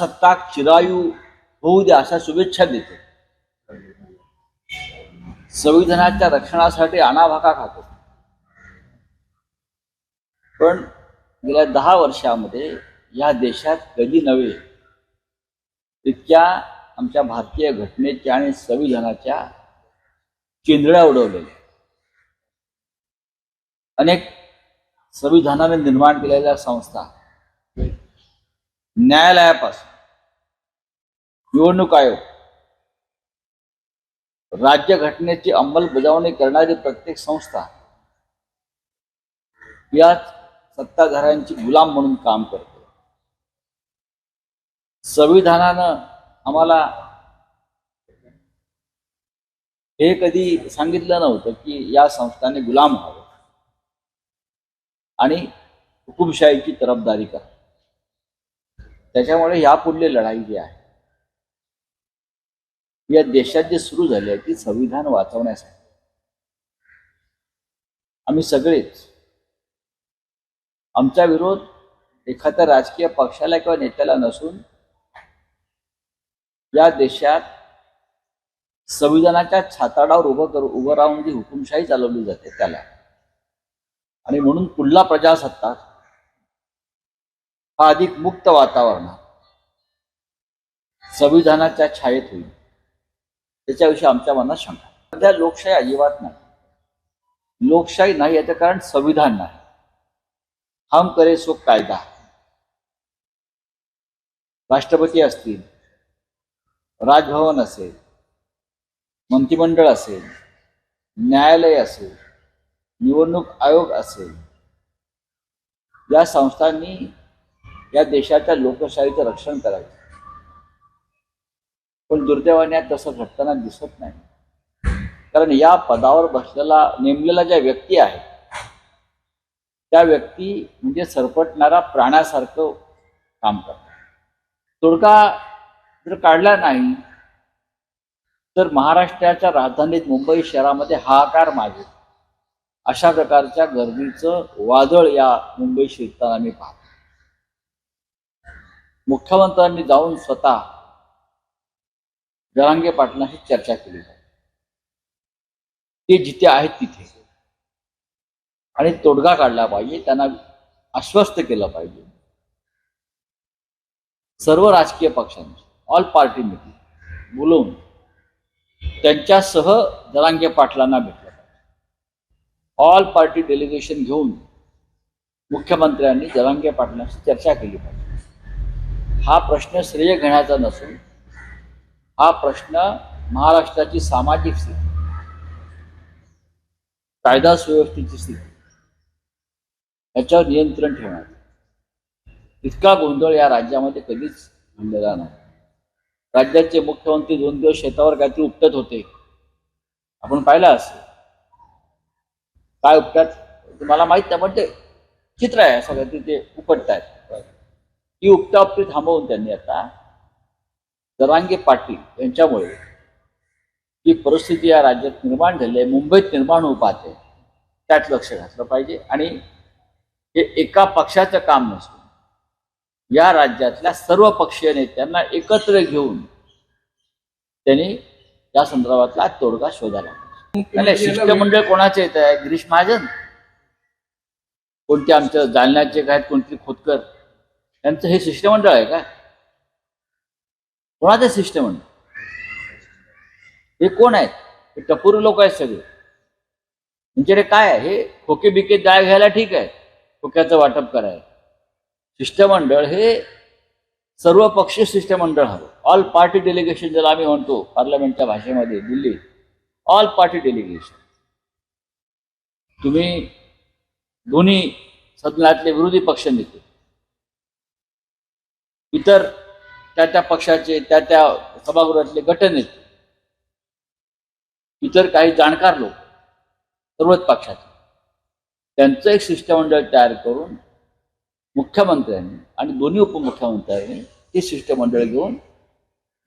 प्रजासत्ताक चिरायू होऊ द्या अशा शुभेच्छा देतो. संविधानाच्या रक्षणासाठी अनाभाका खातो. पण गेल्या दहा वर्षामध्ये या देशात कधी नव्हे इतक्या आमच्या भारतीय घटनेच्या आणि संविधानाच्या चिंधड्या उडवलेल्या. अनेक संविधानाने निर्माण केलेल्या संस्था न्यायालयापासून निवडणूक आयोग. राज्य घटनेची अंमलबजावणी करणारी प्रत्येक संस्था याच सत्ताधाऱ्यांची गुलाम म्हणून काम करते. संविधानानं आम्हाला हे कधी सांगितलं नव्हतं की या संस्थाने गुलाम व्हावं. आणि हुकुमशाहीची तरफदारी करा. त्याच्यामुळे यापुढली लढाई जी आहे या देशात जे सुरू झाले आहे ती संविधान वाचवण्यासाठी. आम्ही सगळेच आमचा विरोध एखाद्या राजकीय पक्षाला किंवा नेत्याला नसून या देशात संविधानाच्या छाताडावर उभं करू उभं राहून जी हुकुमशाही चालवली जाते त्याला. आणि म्हणून पुढला प्रजासत्ताक हा अधिक मुक्त वातावरणात संविधानाच्या छायेत होईल. त्याच्याविषयी आमच्या मनात शंका सध्या लोकशाही अजिबात नाही. लोकशाही नाही याचं कारण संविधान नाही. हम करे सो कायदा. राष्ट्रपती असतील राजभवन असेल मंत्रिमंडळ असेल न्यायालय असेल निवडणूक आयोग असेल या संस्थांनी या देशाच्या लोकशाहीचं रक्षण करायचं. पण दुर्दैवाने तसं घडताना दिसत नाही. कारण या पदावर बसलेला नेमलेला ज्या व्यक्ती आहे त्या व्यक्ती म्हणजे सरपटणारा प्राण्यासारखं काम करतात तोडगा जर काढला नाही तर महाराष्ट्राच्या राजधानीत मुंबई शहरामध्ये हाहाकार मागे अशा प्रकारच्या गर्दीचं वादळ या मुंबई शिरताना मी पाहतो. मुख्यमंत्र्यांनी जाऊन स्वतः जरांगे पाटलांशी चर्चा केली जाते ते जिथे आहेत तिथे. आणि तोडगा काढला पाहिजे त्यांना आश्वस्त केलं पाहिजे. सर्व राजकीय पक्षांची ऑल पार्टी मिटिंग बोलवून त्यांच्यासह जरांगे पाटलांना भेटलं पाहिजे. ऑल पार्टी डेलिगेशन घेऊन मुख्यमंत्र्यांनी जरांगे पाटलांशी चर्चा केली पाहिजे. हा प्रश्न श्रेय घेण्याचा नसून हा प्रश्न महाराष्ट्राची सामाजिक स्थिती कायदा सुव्यवस्थेची स्थिती याच्यावर नियंत्रण ठेवण्यात इतका गोंधळ या राज्यामध्ये कधीच घडलेला नाही राज्याचे मुख्यमंत्री दोन दिवस शेतावर काहीतरी उपटत होते. आपण पाहिलं असेल काय उपटत? तुम्हाला माहीत नाही पण ते चित्र आहे. असं काहीतरी ते उपटतायत. ती उपटा उपटी थांबवून त्यांनी आता जरांगे पाटील यांच्यामुळे जी परिस्थिती या राज्यात निर्माण झाली आहे मुंबईत निर्माण होऊ पाहते त्यात लक्ष घातलं पाहिजे. आणि हे एका पक्षाचं काम नसून या राज्यातल्या सर्व पक्षीय नेत्यांना एकत्र घेऊन त्यांनी या संदर्भातला तोडगा शोधायला पाहिजे. नाही, शिष्टमंडळ कोणाचे येत आहे गिरीश महाजन? कोणते आमच्या जालन्याचे काय कोणते खोतकर? यांचं हे शिष्टमंडळ आहे का? कोणाचं शिष्टमंडळ हे कोण आहेत? हे टपुरी लोक आहेत सगळे. त्यांच्याकडे काय आहे? हे खोके बिके जाळ घ्यायला ठीक आहे. खोक्याचं वाटप करायला. शिष्टमंडळ हे सर्व पक्षीय शिष्टमंडळ हवं. ऑल पार्टी डेलिगेशन ज्याला आम्ही म्हणतो पार्लमेंटच्या भाषेमध्ये दिल्ली ऑल पार्टी डेलिगेशन तुम्ही दोन्ही सदनातले विरोधी पक्ष नेते. इतर त्या त्या पक्षाचे त्या त्या सभागृहातले गटनेते इतर काही जाणकार लोक सर्वच पक्षाचे त्यांचं एक शिष्टमंडळ तयार करून मुख्यमंत्र्यांनी आणि दोन्ही उपमुख्यमंत्र्यांनी ते शिष्टमंडळ घेऊन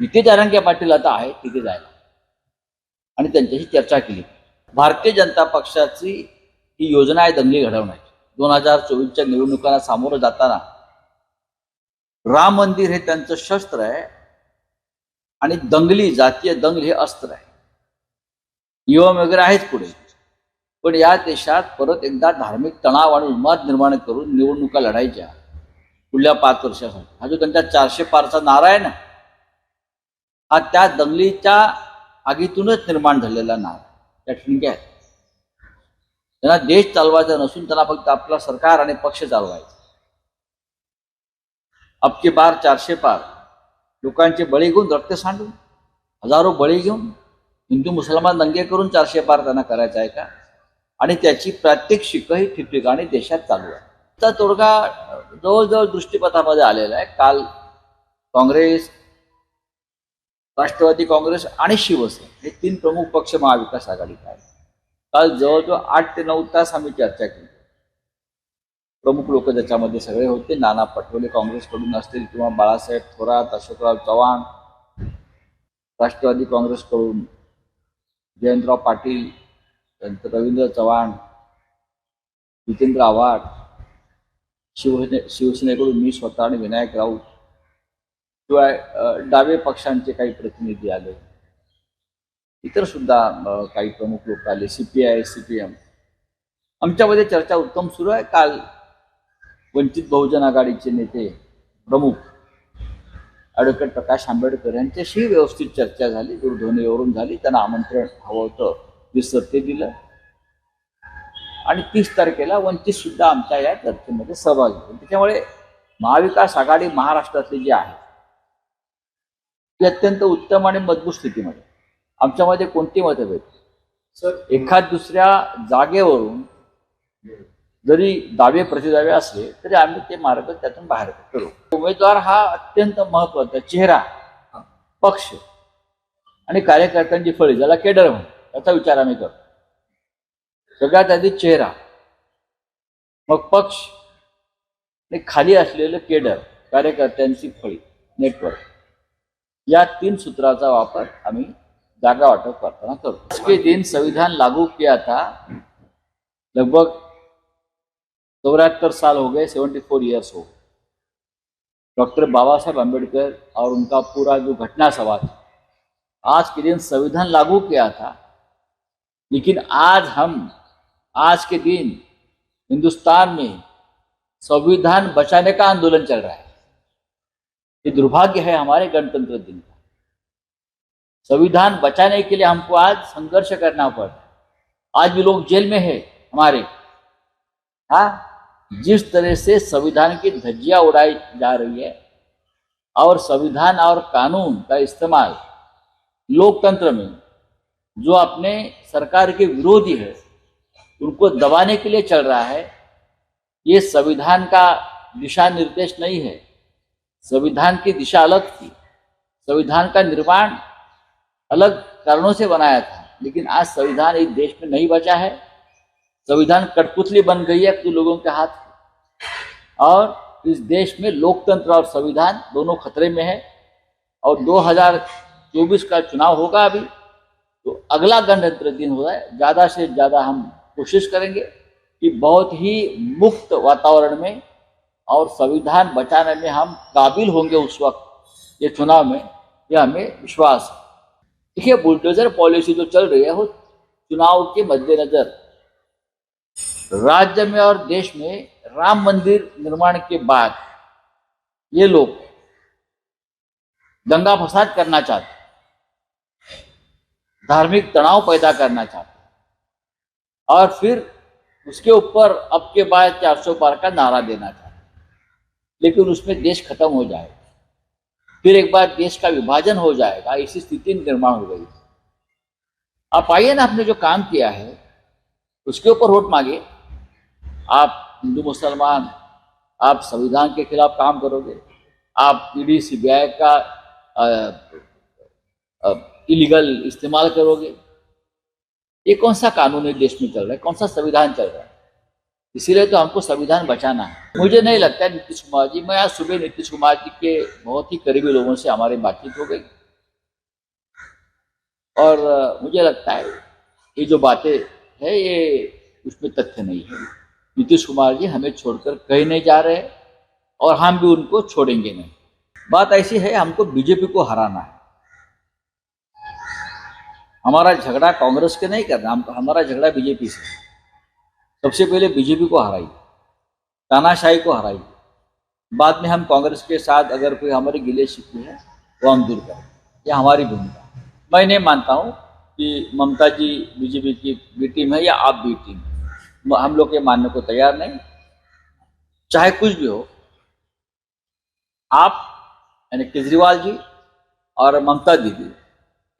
जिथे जारांगे पाटील आता आहे तिथे जायला. आणि त्यांच्याशी चर्चा केली. भारतीय जनता पक्षाची ही योजना आहे दंगली घडवण्याची. दोन हजार चोवीसच्या निवडणुकांना सामोरं जाताना राम मंदिर हे त्यांचं शस्त्र आहे आणि दंगली जातीय दंगल हे अस्त्र आहे. युवा वगैरे आहेच पुढे. पण या देशात परत एकदा धार्मिक तणाव आणि उन्माद निर्माण करून निवडणुका लढायच्या पुढल्या पाच वर्षासाठी. हा जो त्यांच्या चारशे पारचा नारा आहे ना? हा त्या दंगलीच्या आगीतूनच निर्माण झालेला नारा. त्या ठिणक्या आहेत. त्यांना देश चालवायचा नसून त्यांना फक्त आपला सरकार आणि पक्ष चालवायचा. अबकी बार चारशे पार. लोकांचे बळी घेऊन रक्त सांडून हजारो बळी घेऊन हिंदू मुसलमान दंगे करून चारशे पार त्यांना करायचा आहे का? आणि त्याची प्रात्यक्षिकही ठिकठिकाणी देशात चालू आहे. त्याचा तोडगा जवळजवळ दृष्टीपथामध्ये आलेला आहे. काल काँग्रेस राष्ट्रवादी काँग्रेस आणि शिवसेना हे तीन प्रमुख पक्ष महाविकास आघाडीत आहेत. काल जवळजवळ आठ ते नऊ तास आम्ही चर्चा केली. प्रमुख लोक त्याच्यामध्ये सगळे होते. नाना पटोले काँग्रेसकडून असतील किंवा बाळासाहेब थोरात अशोकराव चव्हाण राष्ट्रवादी काँग्रेसकडून जयंतराव पाटील त्यानंतर रवींद्र चव्हाण जितेंद्र आव्हाड शिवसेने शिवसेनेकडून मी स्वतः आणि विनायक राऊत शिवाय डावे पक्षांचे काही प्रतिनिधी आले. इतर सुद्धा काही प्रमुख लोक आले. C P I C P M. आमच्यामध्ये चर्चा उत्तम सुरू आहे. काल वंचित बहुजन आघाडीचे नेते प्रमुख ॲडव्होकेट प्रकाश आंबेडकर यांच्याशी व्यवस्थित चर्चा झाली दूरध्वनीवरून झाली. त्यांना आमंत्रण हवं होतं विसर ते दिलं. आणि तीस तारखेला वंचित सुद्धा आमच्या या चर्चेमध्ये सहभागी होते त्याच्यामुळे महाविकास आघाडी महाराष्ट्रातली जी आहे ती अत्यंत उत्तम आणि मजबूत स्थितीमध्ये. आमच्यामध्ये कोणती मतभेद? सर. एखाद दुसऱ्या जागेवरून जरी दावे प्रतिदावे असले तरी आम्ही ते मार्ग त्यातून बाहेर करू. उमेदवार हा अत्यंत महत्त्वाचा चेहरा पक्ष आणि कार्यकर्त्यांची फळी ज्याला केडर म्हणून याचा विचार आम्ही करतो. सगळ्यात आधी चेहरा मग पक्ष आणि खाली असलेलं केडर कार्यकर्त्यांची फळी नेटवर्क या तीन सूत्राचा वापर आम्ही जागा वाटप करताना करतो. इसके दिन संविधान लागू किया था लगभग चौहत्तर साल हो गए सेवेंटी फोर ईयर्स हो। डॉक्टर बाबा साहब अंबेडकर और उनका पूरा जो घटना सभा था, आज के दिन संविधान लागू किया था। लेकिन आज हम, आज के दिन हिंदुस्तान में संविधान बचाने का आंदोलन चल रहा है। ये दुर्भाग्य है हमारे गणतंत्र दिन का। संविधान बचाने के लिए हमको आज संघर्ष करना पड़ता आज भी लोग जेल में है हमारे। हाँ? जिस तरह से संविधान की धज्जियाँ उड़ाई जा रही है, और संविधान और कानून का इस्तेमाल लोकतंत्र में, जो अपने सरकार के विरोधी है, उनको दबाने के लिए चल रहा है, ये संविधान का दिशा निर्देश नहीं है। संविधान की दिशा अलग थी। संविधान का निर्माण अलग कारणों से बनाया था, लेकिन आज संविधान इस देश में नहीं बचा है। संविधान कठपुतली बन गई है कुछ लोगों के हाथ और इस देश में लोकतंत्र और संविधान दोनों खतरे में है। और 2024 का चुनाव होगा अभी तो अगला गणतंत्र दिन हो रहा है ज़्यादा से ज़्यादा हम कोशिश करेंगे कि बहुत ही मुक्त वातावरण में और संविधान बचाने में हम काबिल होंगे उस वक्त, ये चुनाव में। यह हमें विश्वास है। देखिए, बुलडोजर पॉलिसी जो चल रही है, वो चुनाव के मद्देनजर राज्य में और देश में राम मंदिर निर्माण के बाद ये लोग दंगा फसाद करना चाहते धार्मिक तनाव पैदा करना चाहते और फिर उसके ऊपर अब के बाद चार सौ पार का नारा देना चाहते लेकिन उसमें देश खत्म हो जाएगा। फिर एक बार देश का विभाजन हो जाएगा ऐसी स्थिति निर्माण हो गई। आप आइए ना, आपने जो काम किया है, उसके ऊपर वोट मांगे आप हिंदू मुसलमान आप संविधान के खिलाफ काम करोगे, आप ईडी सीबीआई का इलीगल इस्तेमाल करोगे। ये कौन सा कानून है देश में चल रहा है? कौन सा संविधान चल रहा है? इसीलिए तो हमको संविधान बचाना है। मुझे नहीं लगता है नीतीश कुमार जी, मैं आज सुबह नीतीश कुमार जी के बहुत ही करीबी लोगों से हमारी बातचीत हो गई। और मुझे लगता है ये जो बातें है, ये उसमें तथ्य नहीं है। नीतीश कुमार जी हमें छोड़कर कहीं नहीं जा रहे और हम भी उनको छोड़ेंगे नहीं। बात ऐसी है, हमको बीजेपी को हराना है। हमारा झगड़ा कांग्रेस के नहीं करना हम हमारा झगड़ा बीजेपी से। सबसे पहले बीजेपी को हराई तानाशाही को हराई बाद में हम कांग्रेस के साथ अगर कोई हमारी गिले शिकवे है, वो हम दूर करें। यह हमारी भूमिका मैं नहीं मानता हूँ कि ममता जी बीजेपी की बी टीम है या आप बी टीम है। हम लोग ये मानने को तैयार नहीं। चाहे कुछ भी हो, आप, यानी केजरीवाल जी और ममता दीदी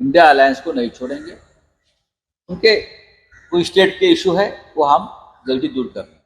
इंडिया अलायंस को नहीं छोड़ेंगे। उनके, कोई स्टेट के इशू है, वो हम जल्दी दूर कर